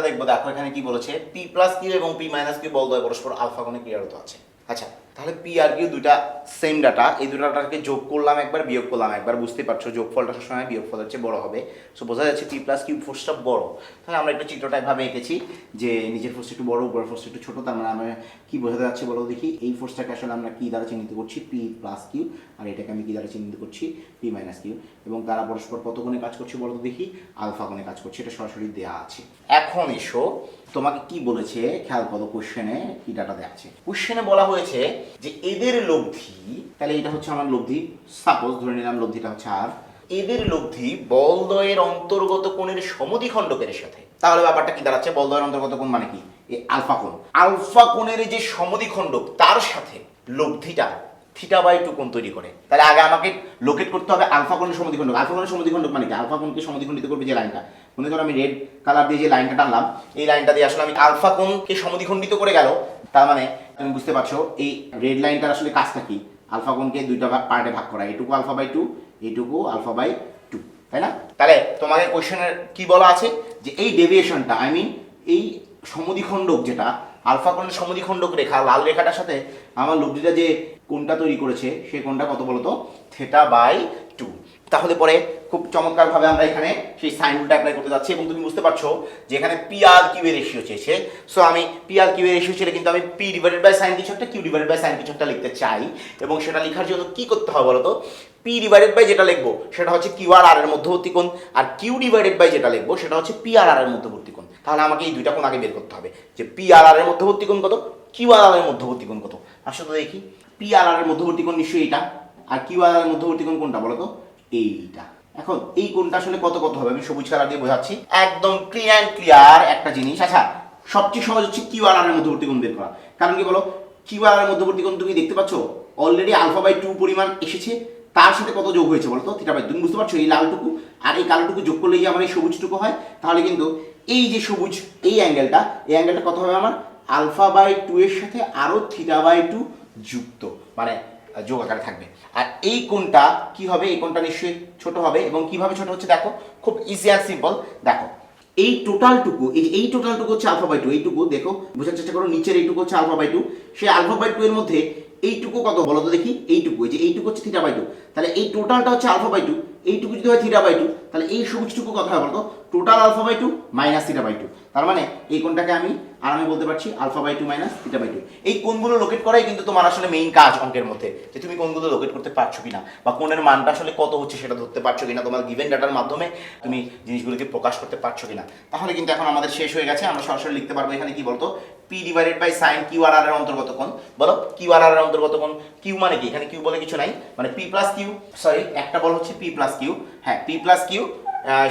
আমরা দেখব, দেখো এখানে কি বলেছে পি প্লাস কিউ এবং পি মাইনাস কিউ বল দয় পরস্পর আলফা কোণে ক্রিয়ারত আছে। আচ্ছা তাহলে পি আর কিউ দুইটা সেম ডাটা এই দুটো ডাটাকে যোগ করলাম একবার, বিয়োগ করলাম একবার বুঝতে পারছ, যোগফলটা সবসময় বিয়োগফলের হচ্ছে বড় হবে। সো বোঝা যাচ্ছে পি প্লাস কিউ ফোর্সটা বড়। তাহলে আমরা একটু চিত্রটা এভাবে এঁকেছি যে নিজের ফোর্স একটু বড়, উপরের ফোর্স একটু ছোট, তার মানে আমরা কি বোঝাতে যাচ্ছে বলো দেখি, এই ফোর্সটাকে আসলে আমরা কি দ্বারা চিহ্নিত করছি? পি প্লাস কিউ আর এটাকে আমি কী দ্বারা চিহ্নিত করছি? পি মাইনাস কিউ এবং তারা পরস্পর কত কোণে কাজ করছে বলো তো দেখি? আলফা কোণে কাজ করছে, এটা সরাসরি দেওয়া আছে। এখন এসো, তোমাকে কি বলেছে? খেয়াল করো কোশ্চেনে কি ডাটা দেওয়া আছে। কোশ্চেনে বলা হয়েছে যে এদের লব্ধি, তাহলে এটা হচ্ছে আমার লব্ধি। সাপোজ ধরে নিলাম লব্ধিটা হচ্ছে আর। এদের লব্ধি বলদয়ের অন্তর্গত কোণের সমদ্বিখণ্ডকের সাথে। তাহলে ব্যাপারটা কি দাঁড়াচ্ছে? বলদয়ের অন্তর্গত কোণ মানে কি? এই আলফা কোণ। আলফা কোণের যে সমদ্বিখণ্ডক, তার সাথে লব্ধিটা থিটা বাই টু কোণ তৈরি করে। তাহলে আগে আমাকে লোকেট করতে হবে আলফা কোণের সমদ্বিখণ্ডক। আলফা কোণের সমদ্বিখণ্ডক মানে কি? আলফা কোণকে সমদ্বিখণ্ডিত করবে যে লাইনটা। মনে করো আমি রেড কালার দিয়ে যে লাইনটা টানলাম, এই লাইনটা দিয়ে আসলে আমি আলফা কোণকে সমদ্বিখণ্ডিত করে গেল। তার মানে তুমি বুঝতে পারছ, এই রেড লাইনটার আসলে কাজটা কি? আলফা কোণকে দুইটা পার্টে ভাগ করা। এটুকু আলফা বাই টু এইটুকু আলফা বাই টু তাই না? তাহলে তোমাদের কোশ্চেনের কি বলা আছে? যে এই ডেভিয়েশনটা আই মিন এই সমদ্বিখণ্ডক যেটা, আলফা কোণের সমদ্বিখণ্ডক রেখা, লাল রেখাটার সাথে আমার লব্ধিটা যে কোনটা তৈরি করেছে, সে কোনটা কত বলতো? থেটা বাই টু তাহলে পরে খুব চমৎকারভাবে আমরা এখানে সেই সাইন রুলটা অ্যাপ্লাই করতে যাচ্ছি এবং তুমি বুঝতে পারছ যে এখানে পি আর কিউ এর রেশিও চেয়েছে। সো আমি পি আর কিউ এর রেশিও ছেড়ে কিন্তু আমি পি ডিভাইডেড বাই সাইন কিছু একটা কিউ ডিভাইডেড বাই সাইন কিছু একটা লিখতে চাই এবং সেটা লেখার জন্য কি করতে হবে বলতো? পি ডিভাইডেড বাই যেটা লিখব, সেটা হচ্ছে কিউ আর আর এর মধ্যবর্তী কোণ, আর কিউ ডিভাইডেড বাই যেটা লিখব, সেটা হচ্ছে পি আর আর এর মধ্যবর্তী কোণ। তাহলে আমাকে এই দুইটা কোণ আগে বের করতে হবে। যে পি আর আর এর মধ্যবর্তী কোণ কত? কিউ আর আর এর মধ্যবর্তী কোণ কত? আসলে দেখি। পি আর আর এর মধ্যবর্তী কোণ নিশ্চয়ই এটা আর কিউ আর এর মধ্যবর্তী কোণ কোনটা বলো তো এইটা। এখন এই কোনটা আসলে কত কত হবে? আমি সবুজ কালার দিয়ে বোঝাচ্ছি। একদম ক্লিয়ার ক্লিয়ার একটা জিনিস। আচ্ছা সবচেয়ে সহজ হচ্ছে কিউ আর এর মধ্যবর্তী কোণ বের করা। কারণ কি বলো? কিউ আর এর মধ্যবর্তী কোণ তুমি দেখতে পাচ্ছ? অলরেডি আলফা বাই টু পরিমাণ এসেছে। তার সাথে কত যোগ হয়েছে বলতো থিটা বাই তুমি বুঝতে পারছ এই লালটুকু? আর এই কালোটুকু যোগ করলে যে আমার এই সবুজটুকু হয়, তাহলে কিন্তু এই যে সবুজ, এই অ্যাঙ্গেলটা এই অ্যাঙ্গেলটা কত হবে আমার? আলফা বাই টু এর সাথে আরও থিটা বাই টু যুক্ত। মানে যোগ আকারে থাকবে। আর এই কোনটা কি হবে? এই কোনটা নিশ্চয়ই ছোট হবে এবং কীভাবে ছোট হচ্ছে দেখো? খুব ইজি আর সিম্পল দেখো, এই টোটালটুকু এই এই টোটালটুকু হচ্ছে আলফা বাই টু এইটুকু দেখো, বোঝার চেষ্টা করো, নিচের এইটুকু হচ্ছে আলফা বাই টু সেই আলফা বাই টু এর মধ্যে এইটুকু কত? বলো তো দেখি, এইটুকু, এই যে এইটুকু হচ্ছে থিটা বাই টু তাহলে এই টোটালটা হচ্ছে আলফা বাই টু এইটুকু যদি হয় থিটা বাই টু তাহলে এই সবুজটুকু হয় বলতো total alpha by two minus theta by two তার মানে এই কোণটাকে আমি আর আমি বলতে পারছি alpha by two minus theta by two এই কোণগুলো লোকেট করাই কিন্তু তোমার আসলে মেইন কাজ অঙ্কের মধ্যে, যে তুমি কোনগুলো লোকেট করতে পারছ কিনা, বা কোণের মানটা আসলে কত হচ্ছে সেটা ধরতে পারছ কিনা, তোমার গিভেন ডাটার মাধ্যমে তুমি জিনিসগুলোকে প্রকাশ করতে পারছ কিনা। তাহলে কিন্তু এখন আমাদের শেষ হয়ে গেছে, আমরা সরাসরি লিখতে পারব এখানে কি বলতো? P divided by sine Q R R এর অন্তর্গত কোণ। বলো কিউ আর আর এর অন্তর্গত কোণ। কিউ মানে কি? এখানে কিউ বলে কিছু নাই। মানে পি প্লাস কিউ সরি একটা বল হচ্ছে পি প্লাস কিউ হ্যাঁ পি প্লাস কিউ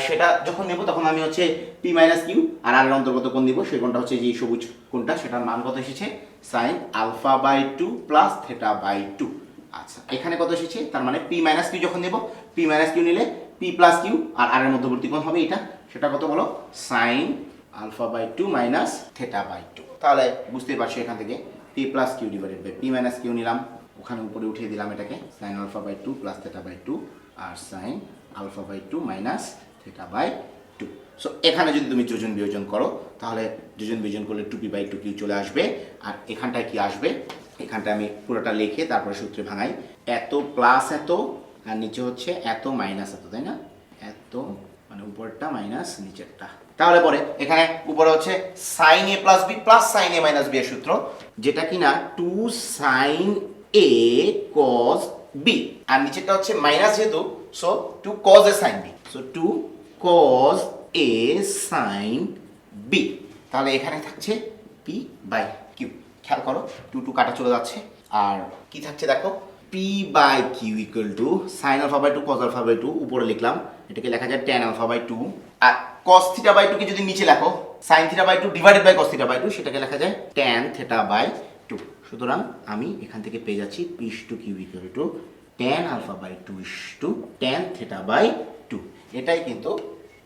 সেটা যখন নেব তখন আমি হচ্ছে পি মাইনাস কিউ আর আর এর অন্তর্গত কোণ দিব সেই কোণটা হচ্ছে যে সবুজ কোণটা, সেটার মান কত এসেছে? Sine alpha by two plus theta by two আচ্ছা এখানে কত এসেছে? তার মানে পি মাইনাস কিউ যখন নেব পি মাইনাস কিউ নিলে পি প্লাস কিউ আর আর এর মধ্যবর্তী কোণ হবে এটা। সেটা কত বলো? Sine alpha by two minus theta by two তাহলে বুঝতেই পারছ এখান থেকে। P plus Q divided by P minus Q নিলাম। ওখানে উপরে উঠিয়ে দিলাম এটাকে। Sine alpha by two plus theta by two R sine alpha by two minus theta by two so এখানে যদি তুমি যোজন বিয়োজন করো, তাহলে যোজন বিয়োজন করলে two P by two Q চলে আসবে। আর এখানটায় কি আসবে? এখানটায় আমি পুরোটা লিখে তারপরে সূত্রে ভাঙাই। এত প্লাস এত, আর নিচে হচ্ছে এত মাইনাস এত, তাই না? এত মানে উপরটা মাইনাস নিচেরটা। তাহলে পরে এখানে উপরে হচ্ছে sine A plus B plus sine A minus B এর সূত্র, যেটা কিনা two sine A cos B আর নিচেরটা হচ্ছে মাইনাস যেহেতু so two cos A sine B so two cos A sine B তাহলে এখানে থাকছে পি বাই কিউ খেয়াল করো টু টু কাটা চলে যাচ্ছে। আর কি থাকছে দেখো P by Q equal to sine alpha by two cos alpha by two উপরে লিখলাম। এটাকে লেখা যায় টেন আলফা বাই টু আর কস থিটা বাই টুকে যদি নিচে লেখো sine theta by two divided by cos theta by two সেটাকে লেখা যায় টেন থেটা বাই টু সুতরাং আমি এখান থেকে পেয়ে যাচ্ছি P is to Q equal to tan alpha by two is to tan theta by two এটাই কিন্তু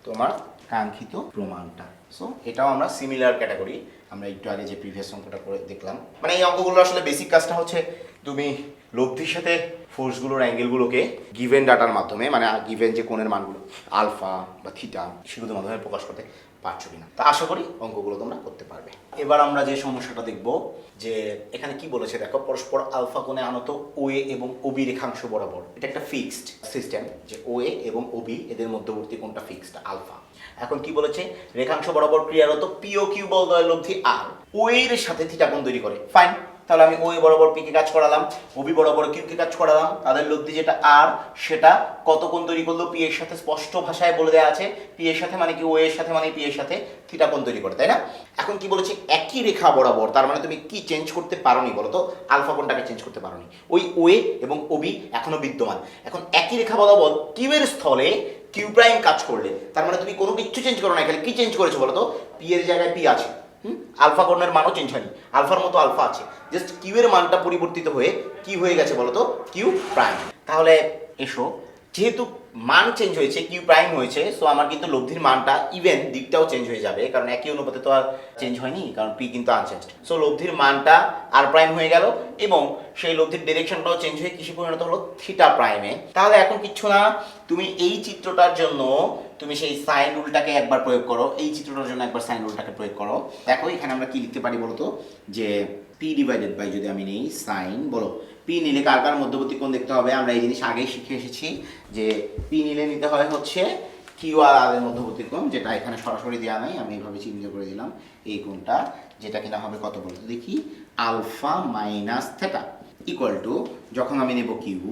তোমার কাঙ্ক্ষিত প্রমাণটা। সো এটাও আমরা সিমিলার ক্যাটাগরি আমরা একটু আগে যে প্রিভিয়াস অঙ্কটা করে দেখলাম। মানে এই অঙ্কগুলো আসলে বেসিক কাজটা হচ্ছে তুমি লব্ধির সাথে ফোর্সগুলোর অ্যাঙ্গেলগুলোকে গিভেন ডাটার মাধ্যমে মানে গিভেন যে কোণের মানগুলো, আলফা বা থিটা, সেগুলোর মাধ্যমে প্রকাশ করতে পারছ কিনা। তা আশা করি অঙ্কগুলো তোমরা করতে পারবে। এবার আমরা যে সমস্যাটা দেখব, যে এখানে কি বলেছে দেখো, পরস্পর আলফা কোণে আনত ওএ এবং ওবি রেখাংশ বরাবর। এটা একটা ফিক্সড সিস্টেম যে ওএ এবং ওবি এদের মধ্যবর্তী কোণটা ফিক্সড আলফা। এখন কি বলেছে? রেখাংশ বরাবর ক্রিয়ারত পিও কিউ বল দয়ের লব্ধি আর ও এর সাথে থিটা কোণ তৈরি করে। ফাইন তাহলে আমি ওই বরাবর পি কে কাজ করালাম ওবি বরাবর কিউ কে কাজ করালাম, তাদের লব্ধি যেটা আর সেটা কত কোণ তৈরি করল? পি এর সাথে স্পষ্ট ভাষায় বলে দেওয়া আছে। পি এর সাথে মানে কি? ও এর সাথে মানে পি এর সাথে থিটা কোণ তৈরি করে, তাই না? এখন কি বলেছে? একই রেখা বরাবর, তার মানে তুমি কি চেঞ্জ করতে পারোনি বলো তো? আলফা কোণটাকে চেঞ্জ করতে পারোনি। ওই ওয়ে এবং ওবি এখনও বিদ্যমান। এখন একই রেখা বরাবর কিউ এর স্থলে কিউ প্রাইম কাজ করলে, তার মানে তুমি কোনো কিচ্ছু চেঞ্জ করো না এখানে কি চেঞ্জ করেছ বলো তো? পি এর জায়গায় পি আছে। আলফা কোণের মানও চেঞ্জ হয়নি। আলফার মতো আলফা আছে। জাস্ট কিউ এর মানটা পরিবর্তিত হয়ে কি হয়ে গেছে বলতো? কিউ প্রাইম তাহলে এসো, যেহেতু মান চেঞ্জ হয়েছে কিউ প্রাইম হয়েছে সো আমার কিন্তু লব্ধির মানটা ইভেন দিকটাও চেঞ্জ হয়ে যাবে, কারণ একই অনুপাতে তো আর চেঞ্জ হয়নি, কারণ পি কিন্তু আনচেঞ্জ সো লব্ধির মানটা আর প্রাইম হয়ে গেল, এবং সেই লব্ধির ডিরেকশনটাও চেঞ্জ হয়ে কিসে পরিণত হলো? থিটা প্রাইমে তাহলে এখন কিচ্ছু না, তুমি এই চিত্রটার জন্য তুমি সেই সাইন রুলটাকে একবার প্রয়োগ করো। এই চিত্রটার জন্য একবার সাইন রুলটাকে প্রয়োগ করো। দেখো, এখানে আমরা কি লিখতে পারি বলো তো যে পি ডিভাইডেড বাই যদি আমি নেই, সাইন বলো। পি নিলে কার কার মধ্যবর্তী কোণ দেখতে হবে? আমরা এই জিনিস আগেই শিখে এসেছি যে পি নিলে নিতে হয় হচ্ছে কিউ আর আর এর মধ্যবর্তী কোণ, যেটা এখানে সরাসরি দেওয়া নাই, আমি এইভাবে চিহ্নিত করে দিলাম। এই কোণটা, যেটা কিনা হবে কত বলতো? দেখি, alpha minus theta. Equal to যখন আমি নেব কিউ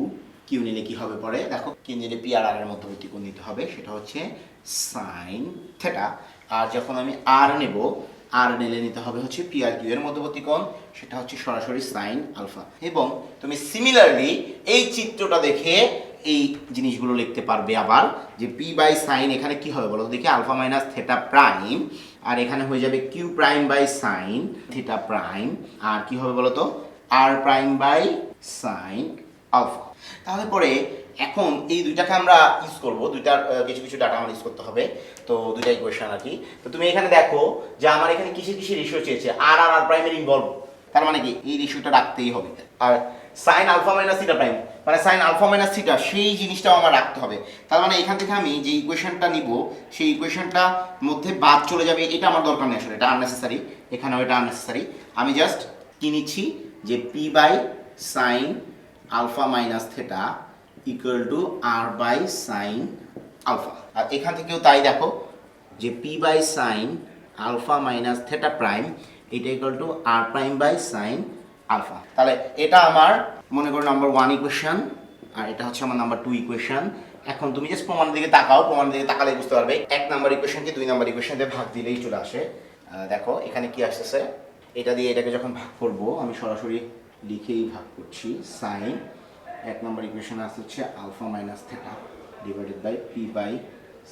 কিউ নিলে কি হবে পরে। দেখো কিউ নিলে পি আর আর এর মধ্যবর্তী কোণ নিতে হবে। সেটা হচ্ছে সাইন থেটা। আর যখন আমি আর নেব, আর নিলে নিতে হবে হচ্ছে পি আর কিউ এর মধ্যবর্তী কোণ সেটা হচ্ছে সরাসরি সাইন আলফা। এবং তুমি সিমিলারলি এই চিত্রটা দেখে এই জিনিসগুলো লিখতে পারবে আবার যে পি বাই সাইন এখানে কি হবে বলো দেখি। Alpha minus theta prime. আর এখানে হয়ে যাবে Q prime by sine theta prime. আর কি হবে বলো তো? আর প্রাইম বাই সাইন আলফা। তাহলে পরে এখন এই দুইটাকে আমরা ইউজ করব। দুইটার কিছু কিছু ডাটা আমার ইউজ করতে হবে। তো দুইটা ইকুয়েশন আর কি। তো তুমি এখানে দেখো যে আমার এখানে কিসের কিসের রেশিও চেয়েছে? আর আর আর প্রাইমের ইনভলভ তার মানে কি? এই রেশিওটা রাখতেই হবে। আর sine alpha minus theta prime মানে সাইন আলফা মাইনাস থিটা সেই জিনিসটাও আমার রাখতে হবে। তার মানে এখান থেকে আমি যে ইকুয়েশনটা নিব, সেই ইকুয়েশনটা মধ্যে বাদ চলে যাবে। এটা আমার দরকার নেই আসলে, এটা আননেসেসারি এখানেও এটা আননেসেসারি আমি জাস্ট কি নিচ্ছি? যে P by sine alpha minus theta equal to R by sine alpha. আর এখান থেকেও তাই দেখো যে P by sine alpha minus theta prime এটা equal to R prime by sine alpha. তাহলে এটা আমার, মনে করো নাম্বার ওয়ান ইকুয়েশন আর এটা হচ্ছে আমার নাম্বার টু ইকুয়েশন এখন তুমি জাস্ট প্রমাণের দিকে তাকাও, প্রমাণের দিকে তাকালে বুঝতে পারবে। এক নাম্বার ইকুয়েশনকে দুই নাম্বার ইকুয়েশন দিয়ে ভাগ দিলেই চলে আসে। দেখো, এখানে কি আসতেছে? এটা দিয়ে এটাকে যখন ভাগ করব, আমি সরাসরি লিখেই ভাগ করছি সাইন এক নম্বর ইকুয়েশন আসছে হচ্ছে alpha minus theta divided by P by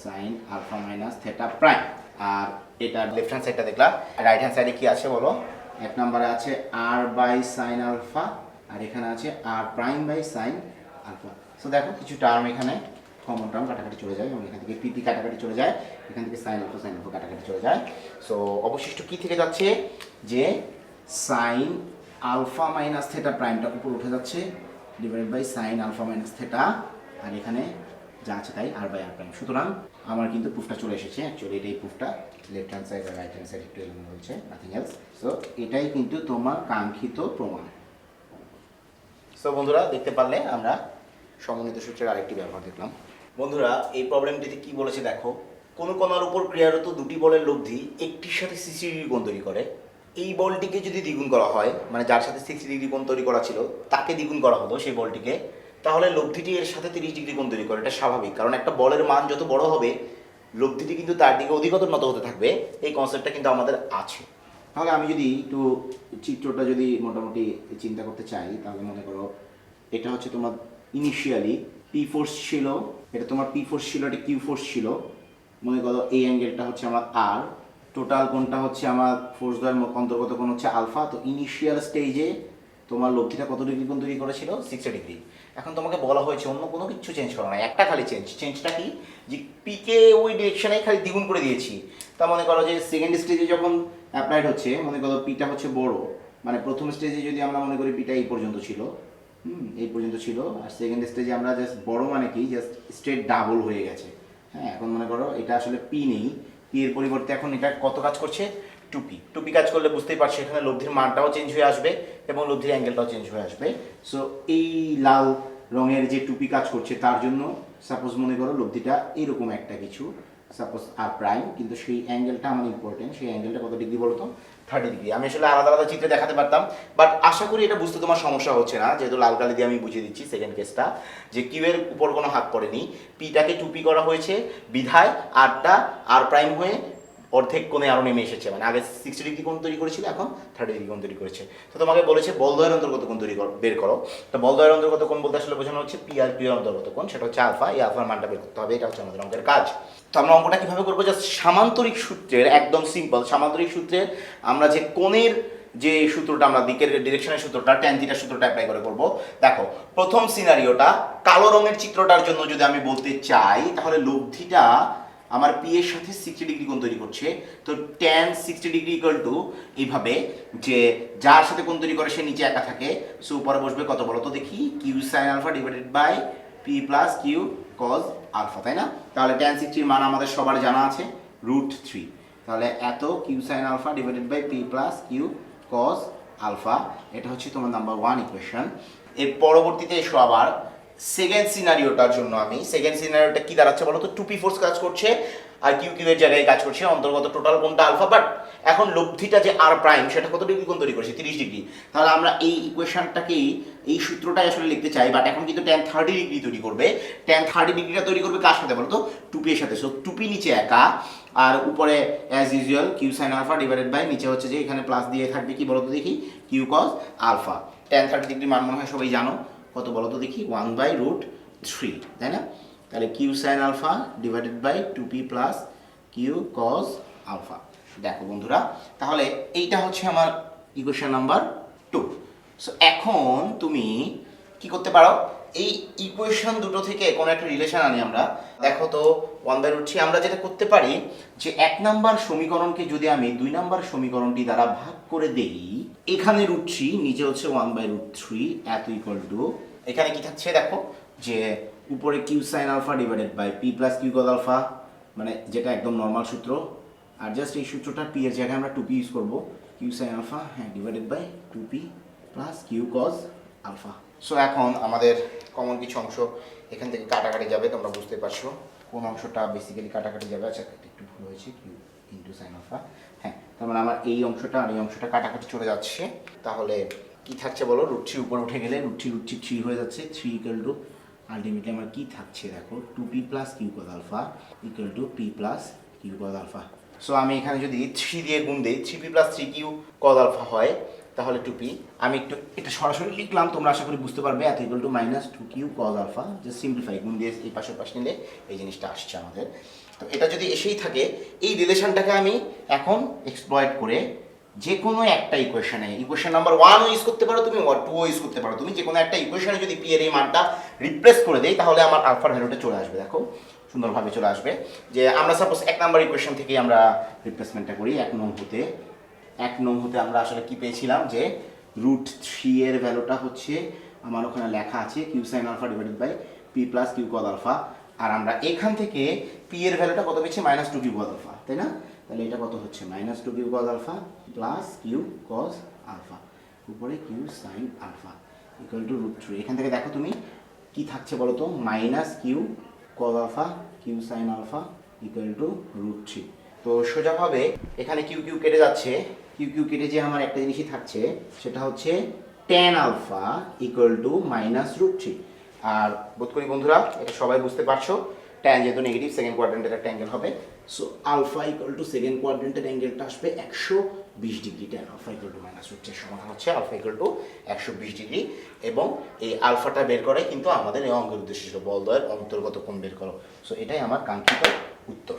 sine alpha minus theta prime আর এটা লেফট হ্যান্ড সাইডটা দেখলাম রাইট হ্যান্ড সাইডে কি আছে বলো? এক নম্বরে আছে আর বাই সাইন আলফা আর এখানে আছে R prime by sine alpha so দেখো কিছু টার্ম এখানে কমন টার্ম কাটাকাটি চলে যায়, এবং এখান থেকে পিপি কাটাকাটি চলে যায়, এখান থেকে সাইন আলফা সাইন আলফা কাটাকাটি চলে যায়। সো অবশিষ্ট কি থেকে যাচ্ছে? যে সাইন আলফা মাইনাস থেটা প্রাইমটা উপর উঠে যাচ্ছে divided by sine alpha minus theta, আর এখানে যা আছে তাই আর বাই আর প্রাইম সুতরাং আমার কিন্তু প্রুফটা চলে এসেছে অ্যাকচুয়ালি এটাই প্রুফটা লেফট হ্যান্ড সাইড আর রাইট হ্যান্ড সাইড একটু এলোমেলো হয়েছে নাথিং এলস সো এটাই কিন্তু তোমার কাঙ্ক্ষিত প্রমাণ। সো বন্ধুরা, দেখতে পারলে আমরা সমন্বিত সূত্রের আরেকটি ব্যবহার দেখলাম। বন্ধুরা, এই প্রবলেমটিতে কি বলেছে দেখো, কোনো কণার উপর ক্রিয়ারত দুটি বলের লব্ধি একটির সাথে সিক্সটি ডিগ্রি কোণ তৈরি করে এই বলটিকে যদি দ্বিগুণ করা হয় মানে যার সাথে সিক্সটি ডিগ্রি কোণ তৈরি করা ছিল, তাকে দ্বিগুণ করা হতো সেই বলটিকে, তাহলে লব্ধিটি এর সাথে তিরিশ ডিগ্রি কোণ তৈরি করে, এটা স্বাভাবিক। কারণ একটা বলের মান যত বড় হবে, লব্ধিটি কিন্তু তার দিকে অধিকতর নত হতে থাকবে। এই কনসেপ্টটা কিন্তু আমাদের আছে। তাহলে আমি যদি একটু চিত্রটা যদি মোটামুটি চিন্তা করতে চাই, তাহলে মনে করো এটা হচ্ছে তোমার ইনিশিয়ালি পি ফোর্স ছিল, এটা তোমার পি ফোর্স ছিল, এটা কিউ ফোর্স ছিল। মনে করো এই অ্যাঙ্গেলটা হচ্ছে আমার আর টোটাল কোনটা হচ্ছে আমার ফোর্স দ্বয়ের অন্তর্গত, কোন হচ্ছে আলফা। তো ইনিশিয়াল স্টেজে তোমার লব্ধিটা কত ডিগ্রি কোণ তৈরি করেছিল? সিক্সটি ডিগ্রি এখন তোমাকে বলা হয়েছে, অন্য কোনো কিছু চেঞ্জ করো না। একটা খালি চেঞ্জ চেঞ্জটা কি? যে পিকে ওই ডিরেকশনে খালি দ্বিগুণ করে দিয়েছি। তা মনে করো যে সেকেন্ড স্টেজে যখন অ্যাপ্লাইড হচ্ছে, মনে করো পিটা হচ্ছে বড়। মানে প্রথম স্টেজে যদি আমরা মনে করি পিটা এই পর্যন্ত ছিল, হুম, এই পর্যন্ত ছিল। আর সেকেন্ড স্টেজে আমরা জাস্ট বড় মানে কি? জাস্ট স্ট্রেট ডাবল হয়ে গেছে। হ্যাঁ এখন মনে করো এটা আসলে পি নেই। এর পরিবর্তে এখন এটা কত কাজ করছে? টুপি। টুপি কাজ করলে বুঝতেই পারছ, এখানে লব্ধির মানটাও চেঞ্জ হয়ে আসবে এবং লব্ধির অ্যাঙ্গেলটাও চেঞ্জ হয়ে আসবে। সো এই লাল রঙের যে টুপি কাজ করছে, তার জন্য সাপোজ মনে করো লব্ধিটা এরকম একটা কিছু সাপোজ আর প্রাইম কিন্তু সেই অ্যাঙ্গেলটা আমার ইম্পর্টেন্ট সেই অ্যাঙ্গেলটা কত ডিগ্রি বলতো? থার্টি ডিগ্রি আমি আসলে আলাদা আলাদা চিত্রে দেখাতে পারতাম বাট আশা করি এটা বুঝতে তোমার সমস্যা হচ্ছে না, যেহেতু লাল কালি দিয়ে আমি বুঝিয়ে দিচ্ছি সেকেন্ড কেসটা যে কিউ এর উপর কোনো হাত পড়েনি। পিটাকে টুপি করা হয়েছে, বিধায় আরটা আর প্রাইম হয়ে অর্ধেক কোণে আরও নেমে এসেছে। মানে আগে সিক্সটি ডিগ্রি কোণ তৈরি করেছিল, এখন থার্টি ডিগ্রি কোণ তৈরি করেছে। তো তোমাকে বলেছে বলদয়ের অন্তর্গত কোণ তৈরি করো বের করো। তো বলদয়ের অন্তর্গত কোণ বলতে আসলে বোঝানো হচ্ছে পি আর পি অন্তর্গত কোণ, সেটা হচ্ছে আলফা। এই আলফার মানটা বের করতে হবে, এটা হচ্ছে আমাদের অঙ্কের কাজ। তো আমরা অঙ্কটা কীভাবে করব? জাস্ট সামান্তরিক সূত্রের, একদম সিম্পল সামান্তরিক সূত্রের আমরা যে কোণের যে সূত্রটা, আমরা দিকের ডিরেকশনের সূত্রটা ট্যান থিটার সূত্রটা অ্যাপ্লাই করে করব। দেখো, প্রথম সিনারিওটা কালো রঙের চিত্রটার জন্য যদি আমি বলতে চাই, তাহলে লব্ধিটা আমার পি এর সাথে সিক্সটি ডিগ্রি কোণ তৈরি করছে। তো tan sixty degree equal to এইভাবে যে যার সাথে কোণ তৈরি করে, সে নিচে একা থাকে। সো উপরে বসবে কত বলো তো দেখি Q sine alpha divided by P plus Q cos alpha তাই না? তাহলে ট্যান সিক্সটির মান আমাদের সবার জানা আছে রুট থ্রি তাহলে এত Q sine alpha divided by P plus Q cos alpha এটা হচ্ছে তোমার নাম্বার ওয়ান ইকুয়েশন এর পরবর্তীতে এসো আবার সেকেন্ড সিনারিওটার জন্য আমি। সেকেন্ড সিনারিওটা কি দাঁড়াচ্ছে বলো তো টুপি ফোর্স কাজ করছে, আর কিউ কিউ এর জায়গায় কাজ করছে, অন্তর্গত টোটাল কোনটা আলফা বাট এখন লব্ধিটা যে আর প্রাইম সেটা কত ডিগ্রি কোণ তৈরি করেছে? তিরিশ ডিগ্রি। তাহলে আমরা এই ইকুয়েশনটাকেই এই সূত্রটাই আসলে লিখতে চাই বাট এখন কিন্তু ট্যান থার্টি ডিগ্রি তৈরি করবে। ট্যান থার্টি ডিগ্রিটা তৈরি করবে কার সাথে বলতো? তো টুপি এর সাথে। সো টুপি নিচে একা, আর উপরে as usual Q sine alpha divided by নিচে হচ্ছে যে এখানে প্লাস দিয়ে থাকবে কি বলো তো দেখি? Q cos alpha tan thirty degree মান মনে হয় সবাই জানো। কত বলো তো দেখি? ওয়ান বাই রুট থ্রি তাই না? তাহলে Q sine alpha divided by two P plus Q cos alpha দেখো বন্ধুরা, তাহলে এইটা হচ্ছে আমার ইকুয়েশন নাম্বার টু সো এখন তুমি কি করতে পারো? এই ইকুয়েশন দুটো থেকে কোনো একটা রিলেশন আনি আমরা। দেখো তো ওয়ান বাই রুট আমরা যেটা করতে পারি যে এক নাম্বার সমীকরণকে যদি আমি দুই নাম্বার সমীকরণটি দ্বারা ভাগ করে দেই, এখানে রুট থ্রি নিচে হচ্ছে ওয়ান বাই রুট থ্রি এত ইকুয়াল টু এখানে কি থাকছে দেখো? যে উপরে Q sine alpha divided by P plus Q cos alpha মানে যেটা একদম নর্মাল সূত্র আর জাস্ট এই সূত্রটা পি এর জায়গায় আমরা টু পি ইউজ করব। কিউ সাইন আলফা হ্যাঁ divided by two P plus Q cos alpha so এখন আমাদের কমন কিছু অংশ এখান থেকে কাটাকাটি যাবে, তোমরা বুঝতে পারছ কোন অংশটা বেসিক্যালি কাটাকাটি যাবে। আচ্ছা একটু ভুল হয়েছে কিউ ইন্টু সাইন আলফা হ্যাঁ তার মানে আমার এই অংশটা আর এই অংশটা কাটাকাটি চলে যাচ্ছে। তাহলে কি থাকছে বলো? রুট থ্রি উপরে উঠে গেলে root three root three three হয়ে যাচ্ছে। থ্রি ইকুয়াল টু আলটিমেটলি আমার কি থাকছে দেখো? Two P plus Q cos alpha equal to P plus Q alpha so আমি এখানে যদি থ্রি দিয়ে গুণ দিই three P plus three Q cos alpha হয়, তাহলে টু পি আমি একটু, এটা সরাসরি লিখলাম, তোমরা আশা করি বুঝতে পারবে এত equal to minus two Q cos alpha যে সিম্পলিফাই গুণ দিয়ে এই পাশের পাশ নিলে এই জিনিসটা আসছে আমাদের। তো এটা যদি এসেই থাকে, এই রিলেশনটাকে আমি এখন এক্সপ্লয়েড করে যে কোনো একটা ইকুয়েশনে ইকুয়েশন নাম্বার ওয়ানও ইউজ করতে পারো তুমি টুও ইউজ করতে পারো। তুমি যে কোনো একটা ইকুয়েশনে যদি পি এর এই মানটা রিপ্লেস করে দেই, তাহলে আমার আলফার ভ্যালুটা চলে আসবে, দেখো। সুন্দরভাবে চলে আসবে। যে আমরা সাপোজ এক নাম্বার ইকুয়েশন থেকেই আমরা রিপ্লেসমেন্টটা করি, এক নং হতে। এক নং হতে আমরা আসলে কি পেয়েছিলাম? যে রুট থ্রি এর ভ্যালুটা হচ্ছে, আমার ওখানে লেখা আছে q sine alpha divided by p plus q cos alpha আর আমরা এখান থেকে পি এর ভ্যালুটা কত পেয়েছি? Minus two q cos alpha তাই না? তাহলে এটা কত হচ্ছে? Minus two q cos alpha plus q cos alpha উপরে q sine alpha equal to root three এখান থেকে দেখো তুমি কি থাকছে বলো তো minus q cos alpha q sine alpha equal to root three তো সোজাভাবে এখানে কিউ কিউ কেটে যাচ্ছে। কিউ কিউ কেটে যে আমার একটা জিনিসই থাকছে, সেটা হচ্ছে tan alpha equal to minus root three আর বোধ করি বন্ধুরা, এটা সবাই বুঝতে পারছ ট্যান যেহেতু নেগেটিভ সেকেন্ড কোয়াড্রেন্টের একটা অ্যাঙ্গেল হবে। So alpha equal to second কোয়াড্রেন্টের অ্যাঙ্গেলটা আসবে একশো বিশ degree tan alpha equal to minus হচ্ছে সমান হচ্ছে আলফা ইকুয়াল টু একশো বিশ ডিগ্রি এবং এই আলফাটা বের করে কিন্তু আমাদের এই অঙ্গের উদ্দেশ্য ছিল বল দয়ের অন্তর্গত কোণ বের করো। সো এটাই আমার কাঙ্ক্ষিত উত্তর।